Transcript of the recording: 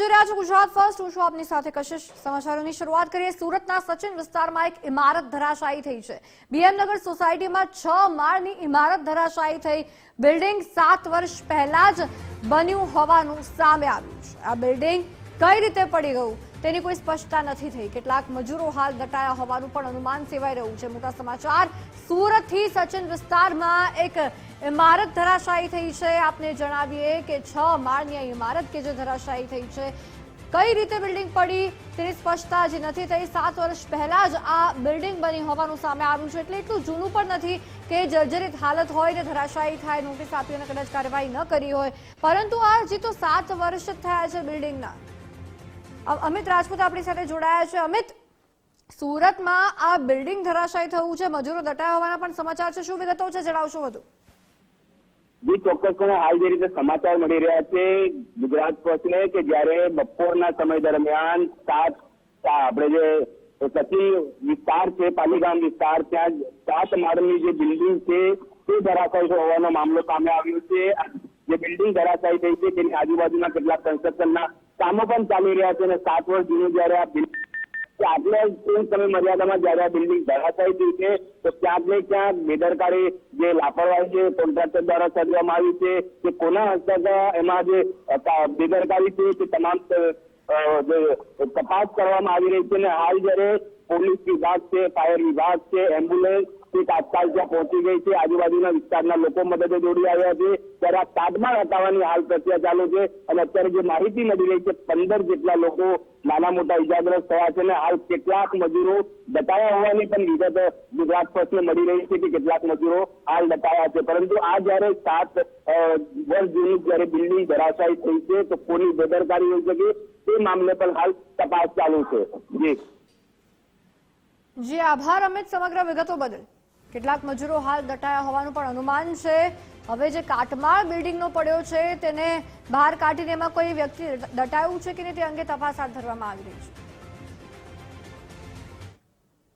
Gujarat first. હું સાથે કશિશ. સમાચારોની શરૂઆત કરીએ. સુરતના સચિન વિસ્તારમાં એક ઇમારત ધરાશાયી થઈ છે. બીએમનગર સોસાયટીમાં છ માળની ઇમારત ધરાશાયી થઈ. બિલ્ડિંગ સાત વર્ષ પહેલા જ બન્યું હોવાનું સામે આવ્યું છે. આ બિલ્ડિંગ કઈ રીતે પડી ગયું? તેની કોઈ સ્પષ્ટતા નથી થઈ. કેટલાક મજૂરો હાલ દટાયા હોવાનું પણ અનુમાન સેવાઈ રહ્યું છે. મોટા સમાચાર, સુરતથી સચિન વિસ્તારમાં એક ઇમારત ધરાશાયી થઈ છે. આપને જણાવીએ કે છ માળની આ ઇમારત કે જે ધરાશાયી થઈ છે, કઈ રીતે બિલ્ડિંગ પડી તેની સ્પષ્ટતા જે નથી થઈ. સાત વર્ષ પહેલા જ આ બિલ્ડિંગ બની હોવાનું સામે આવ્યું છે. એટલે એટલું જૂનું પણ નથી કે જર્જરિત હાલત હોય ને ધરાશાયી થાય. નોટિસ આપી અને કદાચ કાર્યવાહી ન કરી હોય. પરંતુ આ હજી તો સાત વર્ષ જ થયા છે બિલ્ડિંગના. અમિત રાજપૂત આપણી સાથે જોડાયા છે. અમિત, સુરતમાં આ બિલ્ડિંગ ધરાશાયી થયું છે, મજૂરો દટાયા હોવાના પણ સમાચાર છે. શું વિગતો છે? જણાવશો વધુ. ચોક્કસપણે હાલ જે રીતે સમાચાર મળી રહ્યા છે, ગુજરાત પહોંચને કે જ્યારે બપોરના સમય દરમિયાન સાત આપણે જે કચ્છી વિસ્તાર છે, પાલીગામ વિસ્તાર, ત્યાં સાત માળની જે બિલ્ડિંગ છે, તે ધરાશાયી હોવાનો મામલો સામે આવ્યો છે. જે બિલ્ડિંગ ધરાશાયી થઈ છે, તેની આજુબાજુના કેટલાક કન્સ્ટ્રક્શનના કામો પણ ચાલી રહ્યા છે અને સાત વર્ષ જૂનું જ્યારે આ બિલ્ડિંગ આટલા ટૂંક સમય મર્યાદામાં જ્યારે આ બિલ્ડિંગ ધરાશાયી થઈ છે, તો ક્યાંક ને ક્યાંક બેદરકારી જે લાપરવાહી છે કોન્ટ્રાક્ટર દ્વારા સર્જવામાં આવી છે, કે કોના હસ્તક એમાં જે બેદરકારી છે તે તમામ જે તપાસ કરવામાં આવી રહી છે, અને હાલ જ્યારે પોલીસ વિભાગ છે, ફાયર વિભાગ છે એમ્બ્યુલન્સ તે તાત્કાલ ત્યાં પહોંચી ગઈ છે. આજુબાજુના વિસ્તારના લોકો મદદે દોડી આવ્યા છે. ત્યારે આ તાજમાં હટાવવાની હાલ પ્રક્રિયા ચાલુ છે અને અત્યારે જે માહિતી મળી રહી છે, પંદર જેટલા લોકો નાના મોટા ઇજાગ્રસ્ત થયા છે અને હાલ કેટલાક મજૂરો દટાયા હોવાની પણ વિગત ગુજરાત પક્ષને મળી રહી છે કે કેટલાક મજૂરો હાલ દટાયા છે. પરંતુ આ જ્યારે સાત વર્ષ જૂની જ્યારે બિલ્ડિંગ ધરાશાયી થઈ છે, તો કોની બેદરકારી હોઈ શકે તે મામલે પણ હાલ તપાસ ચાલુ છે. જી. જી, આભાર અમિત, સમગ્ર વિગતો બદલ. કેટલાક મજૂરો હાલ દટાયા હોવાનું પણ અનુમાન છે. હવે જે કાટમાળ બિલ્ડિંગનો પડ્યો છે, તેને બહાર કાઢીને એમાં કોઈ વ્યક્તિ દટાયું છે કે નહીં તે અંગે તપાસ હાથ ધરવામાં આવી રહી છે.